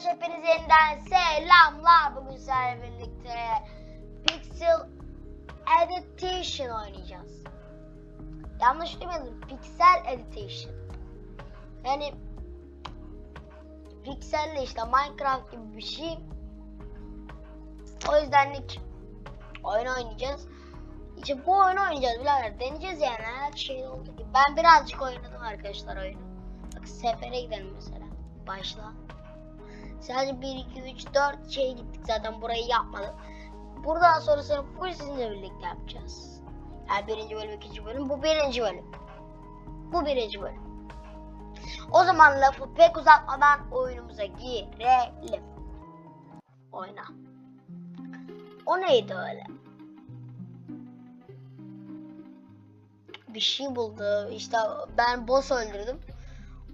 arkadaşlar hepinize yeniden selamlar. Bugün sizlerle birlikte Pixel Edition oynayacağız. Yanlış demedim. Pixel Edition. Yani Pixel'le işte Minecraft gibi bir şey. O yüzdenlik oyun oynayacağız. İşte bu oyunu oynayacağız birader. Deneyeceğiz yani her şey oldu gibi. Ben birazcık oynadım arkadaşlar oyunu. Bak sefere gidelim mesela. Başla. Sadece 1, 2, 3, 4 şey gittik zaten burayı yapmadık. Buradan sonrasını full sizinle birlikte yapacağız. Yani birinci bölüm, ikinci bölüm. Bu birinci bölüm. Bu birinci bölüm. O zaman lafı pek uzatmadan oyunumuza girelim. Oyna. O neydi öyle? Bir şey buldu. İşte ben boss öldürdüm.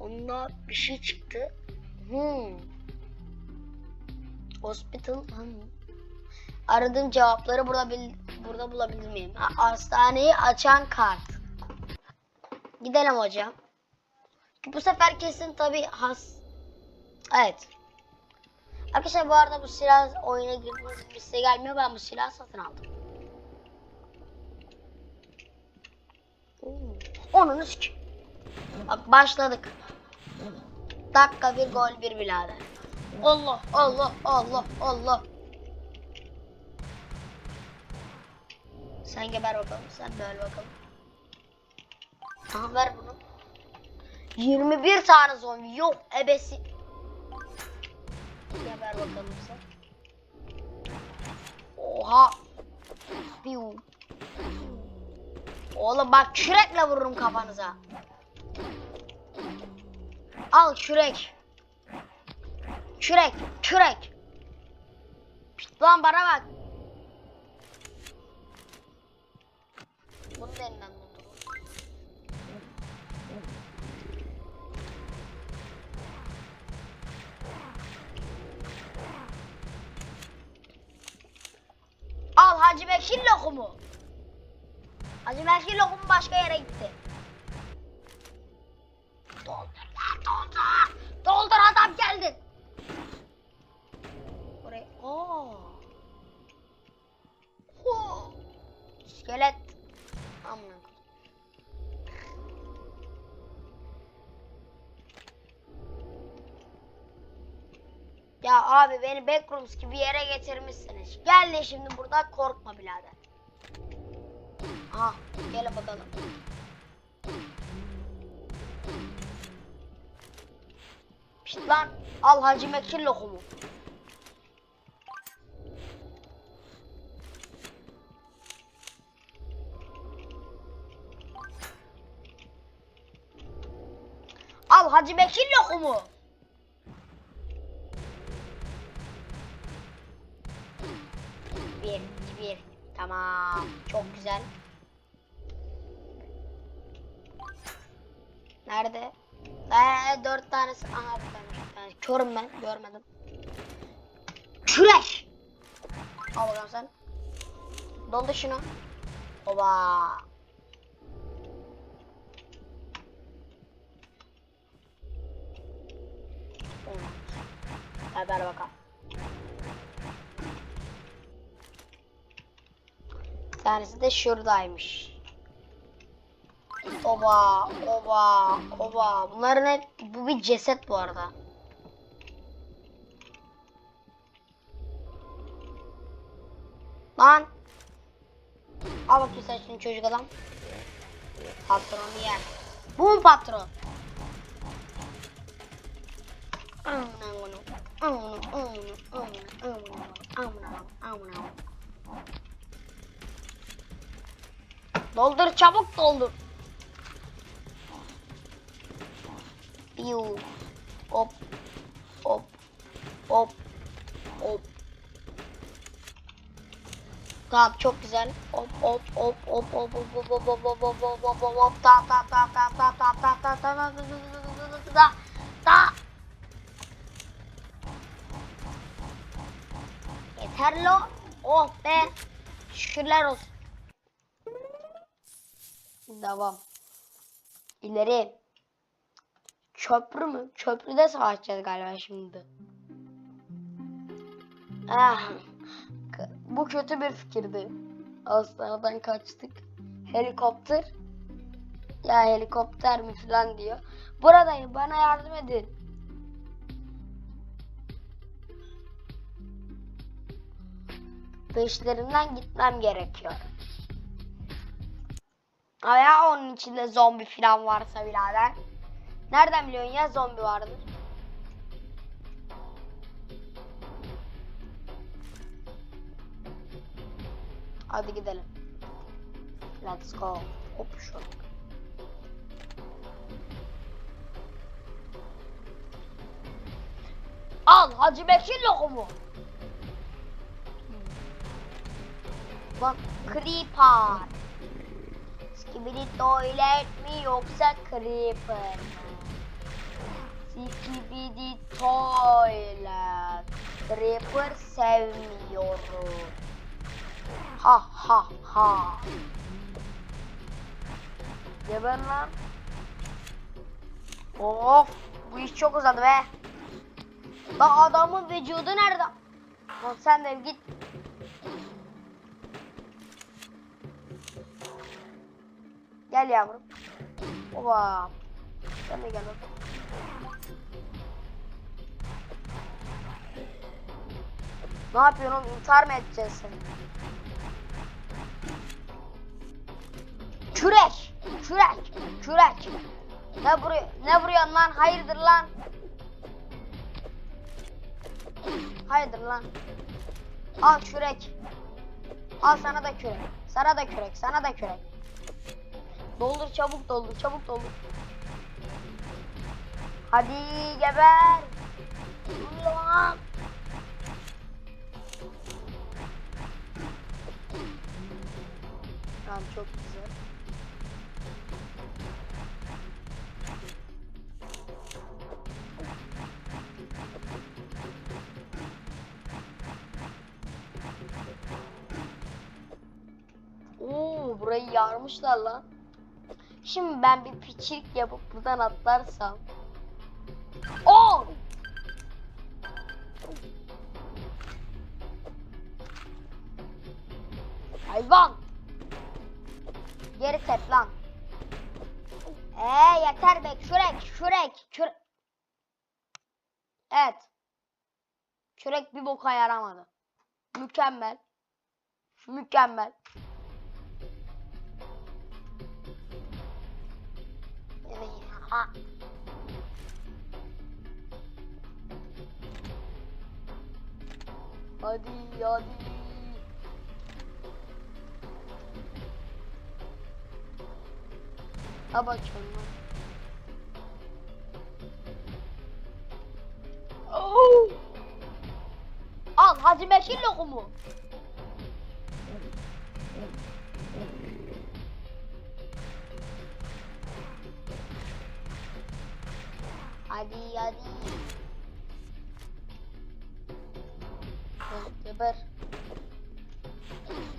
Onunla bir şey çıktı. Hmm. Hospital. Aradığım cevapları burada bil, burada bulabilir miyim? Ha, hastaneyi açan kart. Gidelim hocam. Bu sefer kesin tabi has. Evet. Arkadaşlar bu arada bu silah oyuna girdiğiniz size gelmiyor. Ben bu silahı satın aldım. Onun üstü. Bak başladık. Dakika bir gol bir birader. Allah Allah Allah Allah. Sen geber bakalım. Sen öl bakalım. Aha ver bunu. 21 tane zombi. Yok ebesi. Geber bakalım sen. Oha. Piu. Oğlum bak kürekle vururum kafanıza. Al kürek. Kürek. Pişt, lan bana bak. Bunu elinden dondurun. Al Hacı Bekir lokumu. Hacı Bekir lokumu başka yere gitti. İskelet. Amına. Ya abi beni backrooms gibi yere getirmişsiniz. Gel de şimdi burada korkma birader. Aha gel bakalım. Pişt lan al Hacı Mekir lokumu. Hacı Bekir lokumu. Bir, bir. Tamam. Çok güzel. Nerede? Ee, dört tanesi. Aha bir tane. bir. Körüm ben. Görmedim. Kürek. Al bakalım sen. Doldu şunu. Oba. Ver bakalım. Bir tanesi de şuradaymış. Oba, oba, oba. Bunların hep, bu bir ceset bu arada. Lan. Al bakayım sen şimdi çocuk adam. Patronu yer. Bu mu patron? Amına bunu. Amına, amına, amına, amına, amına. Doldur çabuk doldur. Piu. Hop. Hop. Hop. Hop. Tamam çok güzel. Hop hop hop hop hop hop hop hop hop hop hop hop hop hop hop ta ta ta ta ta ta ta ta ta ta ta ta ta Yeter lo. Oh be. Şükürler olsun. Devam. İleri. Köprü mü? Köprüde savaşacağız galiba şimdi. Ah, bu kötü bir fikirdi. Hastaneden kaçtık. Helikopter. Ya helikopter mi falan diyor. Buradayım bana yardım edin. Peşlerinden gitmem gerekiyor. Aya onun içinde zombi falan varsa birader. Nereden biliyorsun ya zombi vardır? Hadi gidelim. Let's go. Hop şöyle. Al Hacı Bekir lokumu. Bak Creeper. Skibidi tuvalet mi yoksa Creeper mi? Skibidi tuvalet. Creeper sevmiyorum. Ha ha ha. Geber lan. Of bu iş çok uzadı be. Bak adamın vücudu nerede? Lan sen de git. Gel yavrum. Oba. Sen de gel oğlum. Ne yapıyorsun oğlum? İntihar mı edeceksin sen? Kürek! Kürek! Kürek! Ne vuruyor? Ne vuruyorsun lan? Hayırdır lan? Hayırdır lan? Al kürek. Al sana da kürek. Sana da kürek. Sana da kürek. Doldur çabuk doldur. Çabuk doldur. Hadi geber. Ulan. Tamam çok güzel. Oo, burayı yarmışlar lan. Şimdi ben bir piçilik yapıp buradan atlarsam. Oo! Hayvan! Geri tep lan. Ee yeter be kürek kürek kürek. Evet. Kürek bir boka yaramadı. Mükemmel. Mükemmel. Ha. Hadi hadi. Ha bakıyorum lan. Oo! Al Hacı Bekir lokumu. Hadi hadi. Geber.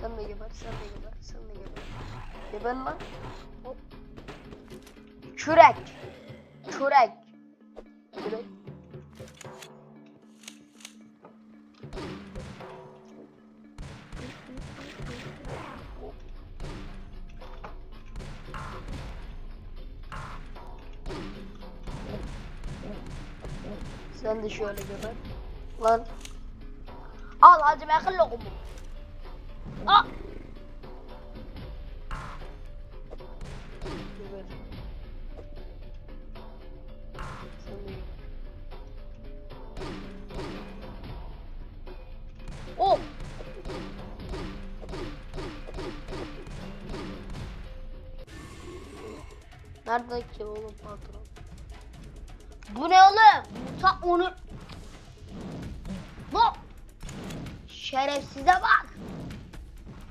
Sen de geber, sen de geber, sen de geber. Geber lan. Hop. Kürek. Kürek. Kürek. Sen de şöyle geber. Lan. Al hacı bekir lokumu. Geber. Oh. Nerede ki oğlum patron? Bu ne oğlum? Musa onu... Bu! Şerefsize bak!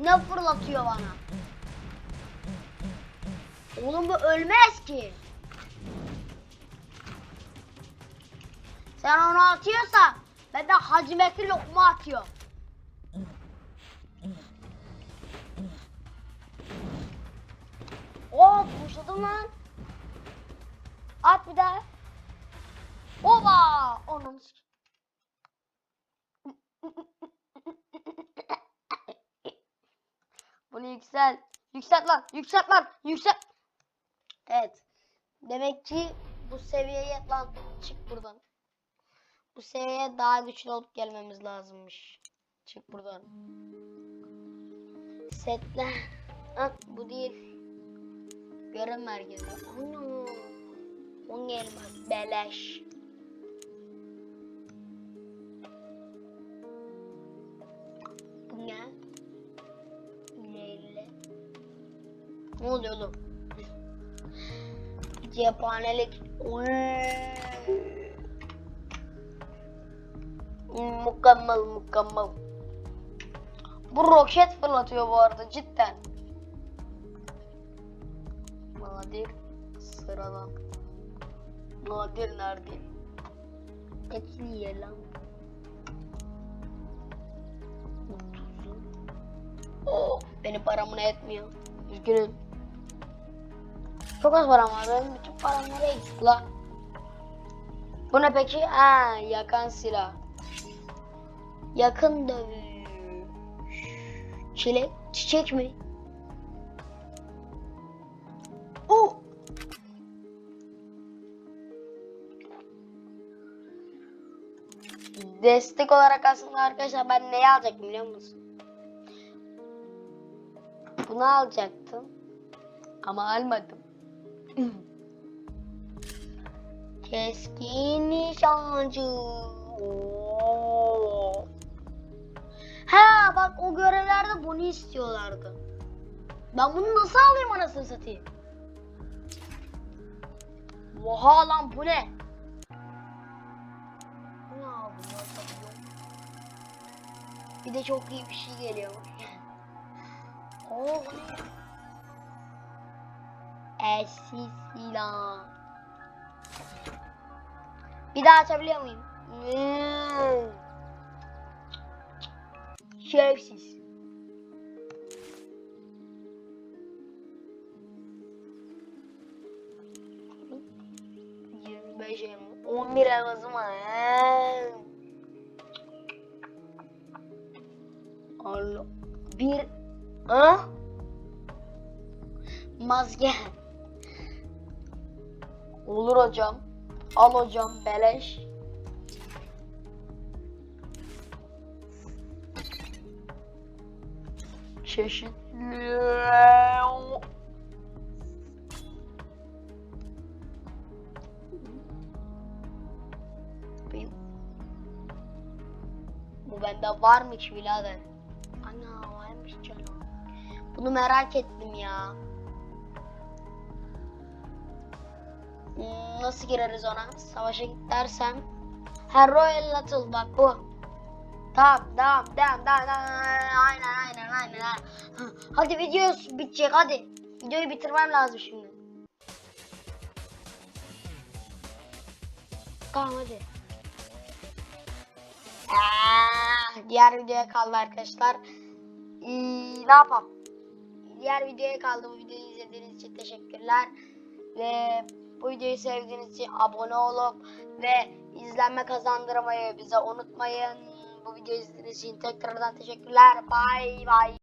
Ne fırlatıyor bana? Oğlum bu ölmez ki. Sen onu atıyorsan ben de Bekir lokma atıyorum. Oo pushladım lan. At bir daha. Oba! Onun. Bunu yüksel. Yükselt lan. Yükselt lan. Yükselt. Evet. Demek ki bu seviyeye lan çık buradan. Bu seviyeye daha güçlü olup gelmemiz lazımmış. Çık buradan. Setle. Ah bu değil. Görün merkezi. Ana. On gelmez. Beleş. Ne? Cephanelik. Mükemmel mükemmel. Bu roket fırlatıyor bu arada cidden. Nadir sıradan. Nadir nerede? Etli ye lan. Oh, benim paramın etmiyor. Üzgünüm. Çok az param var. Benim bütün param nereye gitti lan? Bu ne peki? Ha, yakan silah. Yakın dövüş. Çilek, çiçek mi? Oh! Destek olarak aslında arkadaşlar ben neyi alacaktım biliyor musun? Bunu alacaktım. Ama almadım. Keskin nişancı. Oo. Ha bak o görevlerde bunu istiyorlardı. Ben bunu nasıl alayım anasını satayım? Oha lan bu ne? Bir de çok iyi bir şey geliyor. Oo bu ne? Eşsiz silah. Bir daha açabiliyor muyum? Hmm. Şerefsiz. Yirmi beş elma. On bir elmasım var. Allah. Bir. Ha? Maske. Olur hocam. Al hocam beleş. Çeşitli. Benim- Bu bende var mı ki birader? Ana varmış canım. Bunu merak ettim ya. Nasıl gireriz ona? Savaşa git dersem. Ha Royal Atıl bak bu. Tamam tamam tamam tamam aynen aynen aynen. aynen. Hadi video bitecek hadi. Videoyu bitirmem lazım şimdi. Tamam hadi. Aa, diğer videoya kaldı arkadaşlar. Ne yapalım? Diğer videoya kaldı. Bu videoyu izlediğiniz için teşekkürler. Ve bu videoyu sevdiğiniz için abone olup ve izlenme kazandırmayı bize unutmayın. Bu videoyu izlediğiniz için tekrardan teşekkürler. Bye bye.